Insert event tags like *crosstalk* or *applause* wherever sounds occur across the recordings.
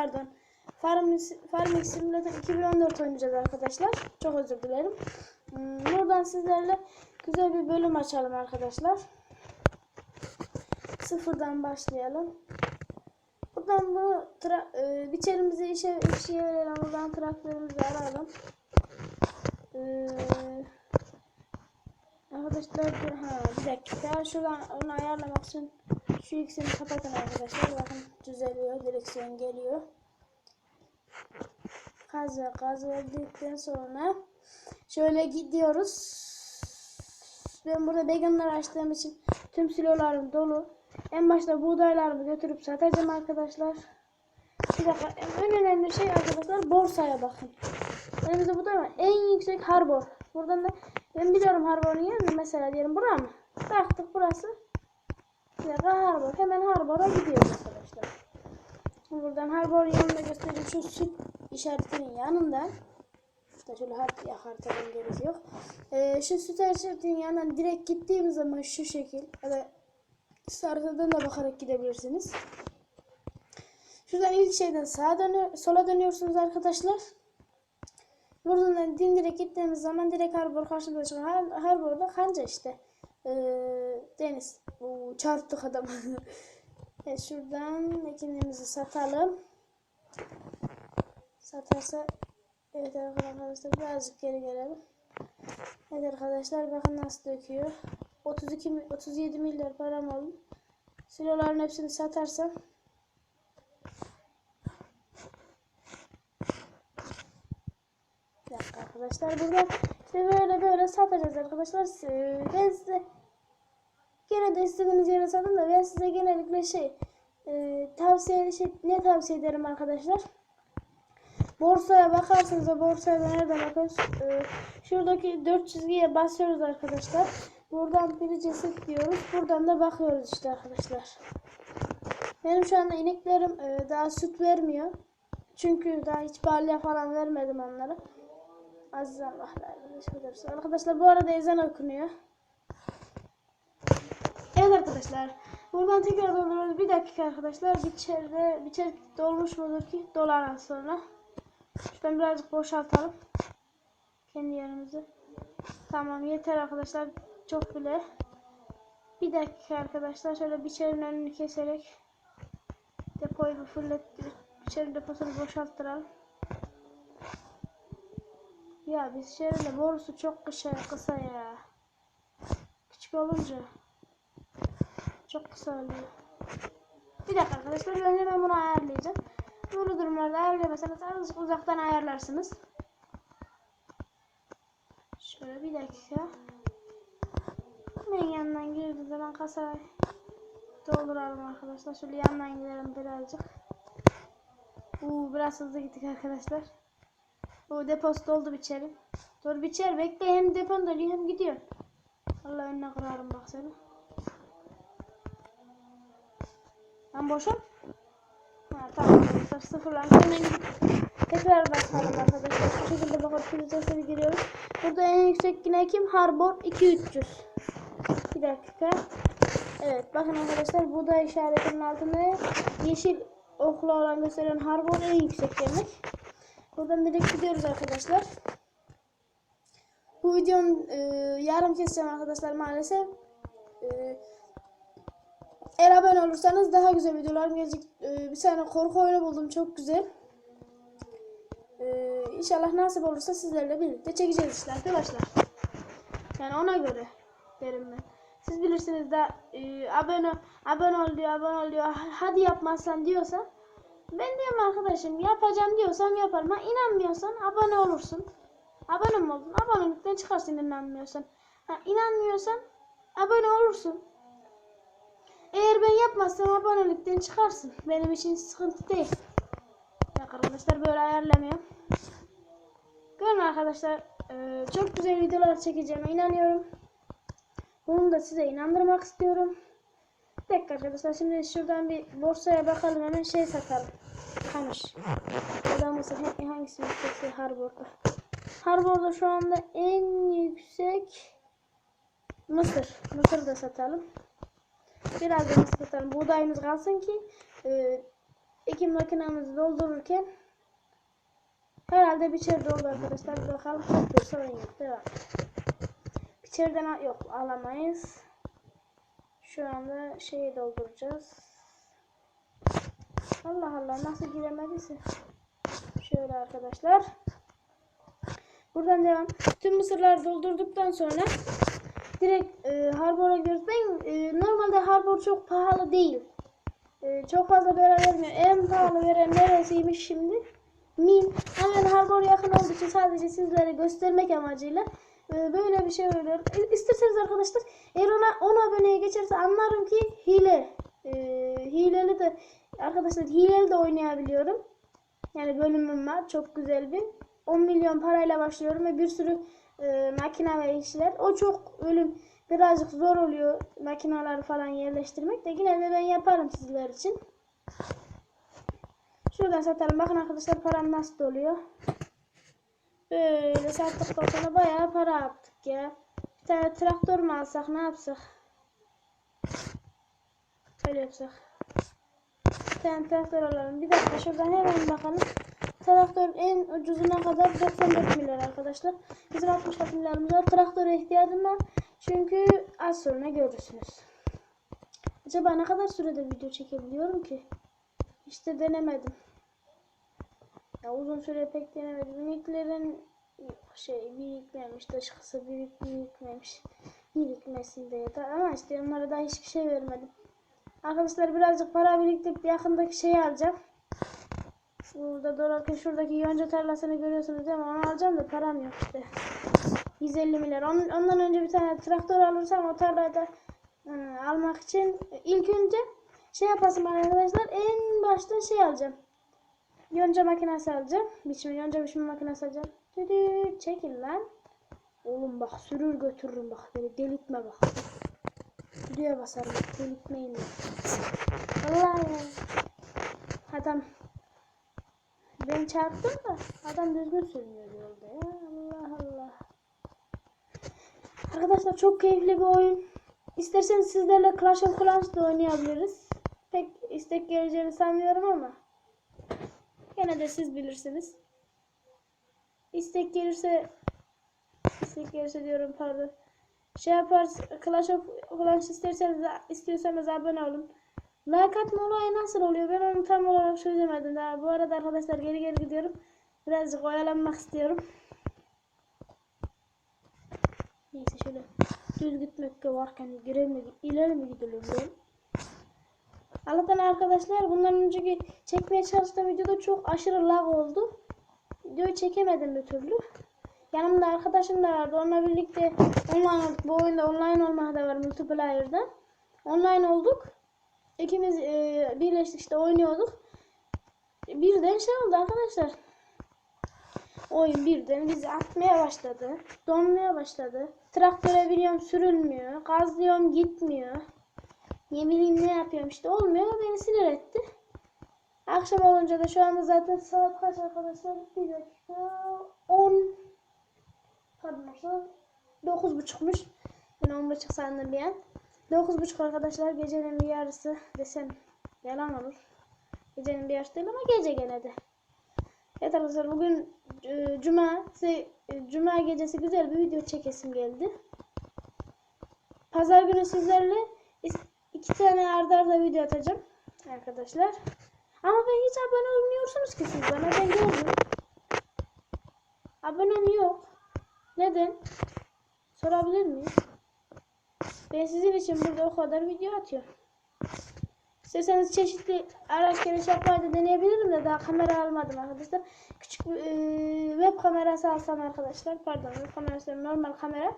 Pardon. Farming, Simulator 2014 oynayacağız arkadaşlar. Çok özür dilerim. Hmm, Buradan sizlerle güzel bir bölüm açalım arkadaşlar. Sıfırdan başlayalım. Buradan bu tra e, biçerimizi işe, işe verelim. Buradan traktörümüzü arayalım. Eee Arkadaşlar ha bir dakika şuradan onu ayarlamak için şu ikisini kapatın arkadaşlar bakın düzeliyor direksiyon geliyor ve gaz verdikten sonra şöyle gidiyoruz ben burada veganlar açtığım için tüm silolarım dolu en başta buğdaylarımı götürüp satacağım arkadaşlar bir dakika en önemli şey arkadaşlar borsaya bakın Elimizde bu da var. En yüksek harbor. Buradan da ben biliyorum harborun yerini mesela diyelim bura mı? Baktık burası. Dakika harbor. Hemen harbora gidiyoruz arkadaşlar. Buradan harbor yanına göstereyim. Şu süt işaretinin yanında. İşte şöyle hart ya haritadan gerek yok. Ee, şu süt işaretinin yanından direkt gittiğimiz zaman şu şekil. Ya da haritadan da bakarak gidebilirsiniz. Şuradan ilk şeyden sağa dönüyor, sola dönüyorsunuz arkadaşlar. Buradan dimdirek gittiğimiz zaman direkt harbor karşımıza çıkıyor. Har harborda kanca işte. Ee, deniz. Oo, çarptık adam. *laughs* evet, şuradan ekinlerimizi satalım. Satarsa evet arkadaşlar birazcık geri gelelim. Evet arkadaşlar bakın nasıl döküyor. 32 mi- 37 milyar param oldu. Siloların hepsini satarsam Bir arkadaşlar burada işte böyle böyle satacağız arkadaşlar. Ben size gene de istediğiniz yere satın da ben size genellikle şey e, tavsiye şey, ne tavsiye ederim arkadaşlar. Borsaya bakarsınız da borsaya da nereden bakıyoruz? Ee, şuradaki dört çizgiye basıyoruz arkadaşlar. Buradan bir cesit diyoruz. Buradan da bakıyoruz işte arkadaşlar. Benim şu anda ineklerim e, daha süt vermiyor. Çünkü daha hiç balya falan vermedim onlara. Aziz Allah arkadaşlar. Arkadaşlar bu arada ezan okunuyor. Evet arkadaşlar. Buradan tekrar dolduruyoruz. Bir dakika arkadaşlar. Biçerde, biçer dolmuş mudur ki? Dolar az sonra. Şuradan birazcık boşaltalım. Kendi yerimizi. Tamam yeter arkadaşlar. Çok bile. Bir dakika arkadaşlar. Şöyle biçerin önünü keserek depoyu bir fullet biçerin deposunu boşalttıralım. Ya biz şöyle borusu çok kısa, kısa ya. Küçük olunca çok kısa oluyor. Bir dakika arkadaşlar ben hemen bunu ayarlayacağım. Böyle durumlarda ayarlayamazsanız azıcık uzaktan ayarlarsınız. Şöyle bir dakika. Hemen yandan girdiğim zaman kasayı dolduralım arkadaşlar. Şöyle yandan gidelim birazcık. Uuu biraz hızlı gittik arkadaşlar. Bu deposu doldu biçerim. Dur biçer bekle hem depon doluyor hem gidiyor. Allah önüne kırarım bak seni. Ben boşum. Ha tamam arkadaşlar sıfırlandı. Hemen gidip tekrar bakalım arkadaşlar. Şu şekilde bakıp filtresini giriyoruz. Burada en yüksek yine kim? Harbor 2300. Bir dakika. Evet bakın arkadaşlar bu da işaretinin altında yeşil okla olan gösteren harbor en yüksek demek. Buradan direkt gidiyoruz arkadaşlar. Bu videonun e, yarım keseceğim arkadaşlar maalesef. E, eğer abone olursanız daha güzel videolar gelecek. E, bir tane korku oyunu buldum çok güzel. E, inşallah nasip olursa sizlerle birlikte çekeceğiz işte arkadaşlar. Yani ona göre derim ben. Siz bilirsiniz de e, abone abone ol diyor abone ol diyor hadi yapmazsan diyorsa ben diyorum arkadaşım yapacağım diyorsam yaparım. Ha inanmıyorsan abone olursun. Abone mi oldun? Abonelikten çıkarsın inanmıyorsan. Ha inanmıyorsan abone olursun. Eğer ben yapmazsam abonelikten çıkarsın. Benim için sıkıntı değil. Bak arkadaşlar böyle ayarlamıyorum. Görün arkadaşlar e, çok güzel videolar çekeceğime inanıyorum. Bunu da size inandırmak istiyorum. Bir arkadaşlar şimdi şuradan bir borsaya bakalım hemen şey satalım. Kamış. Burada mısır he- hangisi yüksekse Harbor'da. Harbor'da şu anda en yüksek Mısır. Mısır da satalım. Biraz da nispeten buğdayımız kalsın ki e, ekim makinamızı doldururken herhalde biçer doldu arkadaşlar. Bir bakalım çok sorun yok. Devam. Biçerden yok alamayız. Şu anda şeyi dolduracağız. Allah Allah nasıl giremediyse. Şöyle arkadaşlar. Buradan devam. Tüm mısırları doldurduktan sonra direkt e, harbora. Ben e, normalde harbor çok pahalı değil. E, çok fazla para vermiyor. En pahalı veren neresiymiş şimdi? Min. Ben harbor yakın olduğu için sadece sizlere göstermek amacıyla e, böyle bir şey veriyorum. E, isterseniz arkadaşlar eğer ona 10 aboneye geçerse anlarım ki hile. E, hileli de arkadaşlar hileli de oynayabiliyorum. Yani bölümüm var. Çok güzel bir. 10 milyon parayla başlıyorum ve bir sürü e, makine ve işler. O çok ölüm birazcık zor oluyor makineleri falan yerleştirmek de yine de ben yaparım sizler için. Şuradan satalım. Bakın arkadaşlar param nasıl doluyor. Böyle sattıktan sonra bayağı para yaptık ya. Bir tane traktör mü alsak ne yapsak? Öyle yapsak. Bir tane traktör alalım. Bir dakika şuradan hemen bakalım. Traktörün en ucuzuna kadar 94 milyar arkadaşlar. Bizim 64 milyarımız var. Traktöre ihtiyacım var. Çünkü az sonra görürsünüz. Acaba ne kadar sürede video çekebiliyorum ki? İşte denemedim. Ya uzun süre pek denemedim. Miniklerin şey birikmemiş, dışkısı büyük birikmemiş. Birikmesin diye. Ama işte onlara da hiçbir şey vermedim. Arkadaşlar birazcık para biriktirip yakındaki şeyi alacağım. Burada dolarken şuradaki yonca tarlasını görüyorsunuz değil mi? Onu alacağım da param yok işte. 150 milyar. Onun- Ondan önce bir tane traktör alırsam o tarlada ıı, almak için ilk önce şey yapasım arkadaşlar. En başta şey alacağım. Yonca makinesi alacağım. Biçme, yonca biçme makinesi alacağım. Düdü, çekil lan. Oğlum bak sürür götürürüm bak. Beni delirtme bak. Düdüğe basarım. Delirtmeyin. beni. Allah ya. Ben çarptım da adam düzgün sürmüyor yolda ya. Allah Allah. Arkadaşlar çok keyifli bir oyun. İsterseniz sizlerle Clash of Clans da oynayabiliriz. Pek istek geleceğini sanmıyorum ama. Gene de siz bilirsiniz. İstek gelirse istek gelirse diyorum pardon. Şey yaparız Clash of Clans isterseniz istiyorsanız abone olun. Like atma olayı nasıl oluyor? Ben onu tam olarak çözemedim daha. Bu arada arkadaşlar geri geri gidiyorum. Birazcık oyalanmak istiyorum. Neyse şöyle düz gitmek varken geri mi, ileri mi gidilir diyorum. Allah'tan arkadaşlar bundan önceki çekmeye çalıştığım videoda çok aşırı lag oldu. Videoyu çekemedim bir türlü. Yanımda arkadaşım da vardı. Onunla birlikte online. Bu oyunda online olmak da var multiplayer'da. Online olduk. İkimiz e, birleştik işte oynuyorduk. Birden şey oldu arkadaşlar. Oyun birden bizi atmaya başladı. Donmaya başladı. Traktöre biniyorum sürülmüyor. Gazlıyorum gitmiyor. Ne bileyim ne yapıyorum işte olmuyor. Beni sinir etti. Akşam olunca da şu anda zaten saat kaç arkadaşlar? Bir dakika. 10 Pardon. 9 buçukmuş. Ben 10 buçuk sandım bir an. 9 buçuk arkadaşlar gecenin bir yarısı desem yalan olur. Gecenin bir yarısı değil ama gece gene de. Evet arkadaşlar bugün e, cuma size e, cuma gecesi güzel bir video çekesim geldi. Pazar günü sizlerle iki tane arda arda video atacağım arkadaşlar. Ama ben hiç abone olmuyorsunuz ki siz bana ben gördüm. Abonem yok. Neden? Sorabilir miyim? Ben sizin için burada o kadar video atıyorum. İsterseniz çeşitli araç gereç yapmayı da deneyebilirim de daha kamera almadım arkadaşlar. Küçük e, web kamerası alsam arkadaşlar. Pardon web kamerası normal kamera.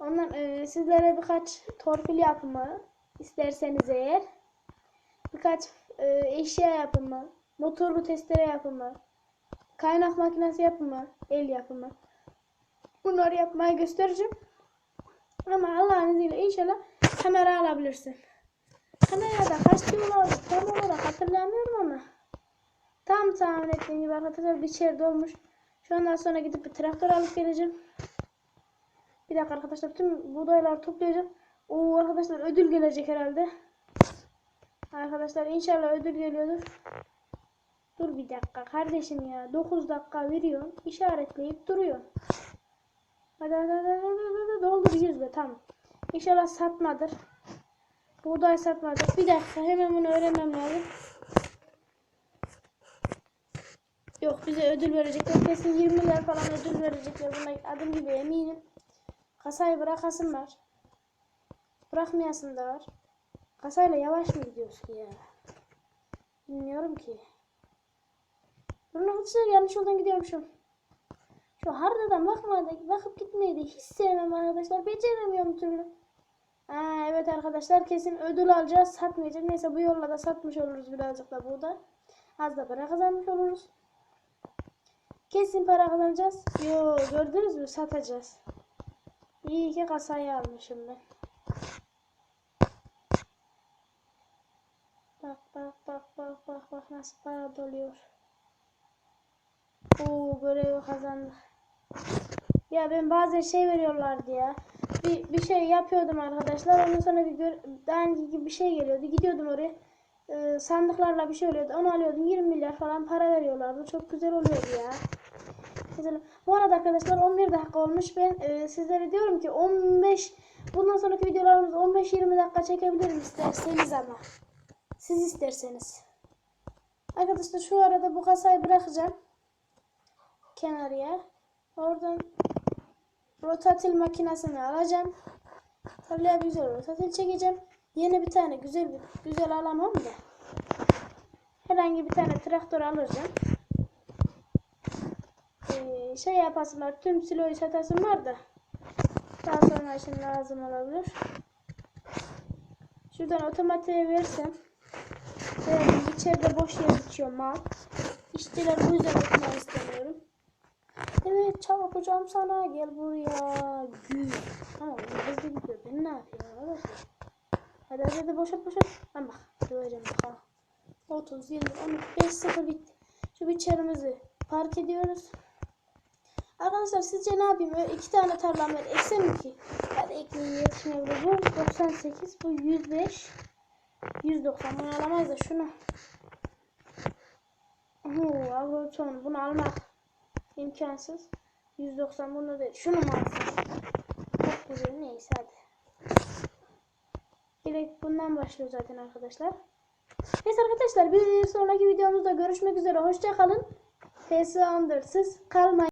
Ondan e, sizlere birkaç torpil yapımı isterseniz eğer. Birkaç e, eşya yapımı. Motorlu testere yapımı. Kaynak makinesi yapımı. El yapımı. Bunları yapmayı göstereceğim. Ama Allah'ın izniyle inşallah kamera alabilirsin. Kamerada kaç dolar tam olarak hatırlamıyorum ama tam tahmin ettiğim gibi arkadaşlar bir çer dolmuş. Şu andan sonra gidip bir traktör alıp geleceğim. Bir dakika arkadaşlar tüm buğdayları toplayacağım. Oo arkadaşlar ödül gelecek herhalde. Arkadaşlar inşallah ödül geliyordur. Dur bir dakika kardeşim ya. 9 dakika veriyorsun. işaretleyip duruyor. Hadi hadi hadi, hadi, hadi, doldur 100 be tamam. İnşallah satmadır. Buğday satmadır. Bir dakika hemen bunu öğrenmem lazım. Yok bize ödül verecekler. Kesin 20 milyar falan ödül verecekler. Buna adım gibi eminim. Kasayı bırakasın var. Bırakmayasın da var. Kasayla yavaş mı gidiyoruz ki ya? Bilmiyorum ki. Bunun arkadaşlar yanlış yoldan gidiyormuşum. Şu haritadan bakmaya bakıp gitmeyi de hiç sevmem arkadaşlar. Beceremiyorum türlü. Aa, evet arkadaşlar kesin ödül alacağız. Satmayacağız. Neyse bu yolla da satmış oluruz birazcık da burada. Az da para kazanmış oluruz. Kesin para kazanacağız. Yo gördünüz mü satacağız. İyi ki kasayı almışım ben. Bak bak bak bak bak bak nasıl para doluyor. Oo görevi kazandık. Ya ben bazen şey veriyorlardı ya. Bir, bir şey yapıyordum arkadaşlar. Ondan sonra bir gör, daha önce gibi bir şey geliyordu. Gidiyordum oraya. Ee, sandıklarla bir şey oluyordu. Onu alıyordum. 20 milyar falan para veriyorlardı. Çok güzel oluyordu ya. Mesela, bu arada arkadaşlar 11 dakika olmuş. Ben e, sizlere diyorum ki 15 bundan sonraki videolarımızı 15-20 dakika çekebilirim isterseniz ama. Siz isterseniz. Arkadaşlar şu arada bu kasayı bırakacağım. Kenarıya. Oradan rotatil makinesini alacağım. Tarlaya güzel rotatil çekeceğim. Yeni bir tane güzel bir güzel alamam da. Herhangi bir tane traktör alacağım. Ee, şey yapasım var. Tüm siloyu satasım var da. Daha sonra için lazım olabilir. Şuradan otomatiğe versem. Evet, içeride boş yer bitiyor mal. İşçiler bu yüzden okumak istemiyorum. Evet çarpacağım sana gel buraya. Gül. Tamam hızlı gidiyor. Ben ne yapayım arkadaşlar? Hadi hadi hadi boşalt boşalt. Ben bak döveceğim bakalım. 30, 20, 13, 5, 0 bitti. Şu biçerimizi park ediyoruz. Arkadaşlar sizce ne yapayım? Öyle iki tane tarlam var. Eksem mi ki? Hadi ekmeği yetişmeyebilir. Bu 98, bu 105. 190 bunu alamayız da şunu. Oo, agroton bunu almak imkansız. 190 bunu değil. Şunu mu alsam? Çok güzel neyse hadi. Direkt bundan başlıyor zaten arkadaşlar. Neyse arkadaşlar bir sonraki videomuzda görüşmek üzere. Hoşça kalın. PS Undersız kalmayın.